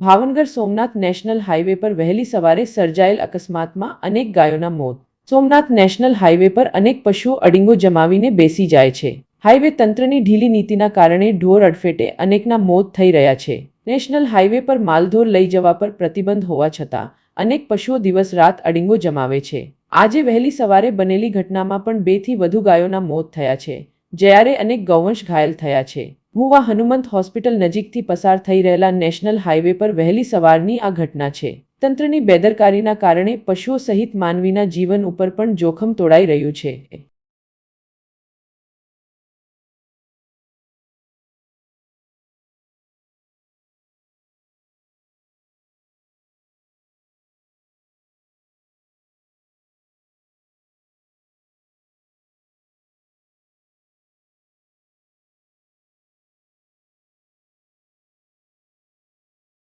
Bhavnagar Somnath national highway પર વહેલી સવારે સર્જાયેલ અકસ્માતમાં અનેક ગાયોના મોત. સોમનાથ નેશનલ હાઈવે પર અનેક પશુઓ અડીંગો જમાવીને બેસી જાય છે. હાઈવે તંત્રની ઢીલી નીતિના કારણે ઢોર અડફેટે અનેકના મોત થઈ રહ્યા છે. નેશનલ હાઈવે પર માલઢોર લઈ જવા પર પ્રતિબંધ હોવા છતાં, અનેક પશુઓ દિવસ રાત અડીંગો જમાવે છે. આજે વહેલી સવારે બનેલી ઘટનામાં પણ બેથી વધુ ગાયોના મોત થયા છે, જ્યારે અનેક ગૌવંશ ઘાયલ થયા છે. મુવા હનુમંત હોસ્પિટલ નજીકથી પસાર થઈ રહેલા નેશનલ હાઈવે પર વહેલી સવારની આ ઘટના છે. તંત્રની બેદરકારીના કારણે પશુઓ સહિત માનવીના જીવન ઉપર પણ જોખમ તોડાઈ રહ્યું છે.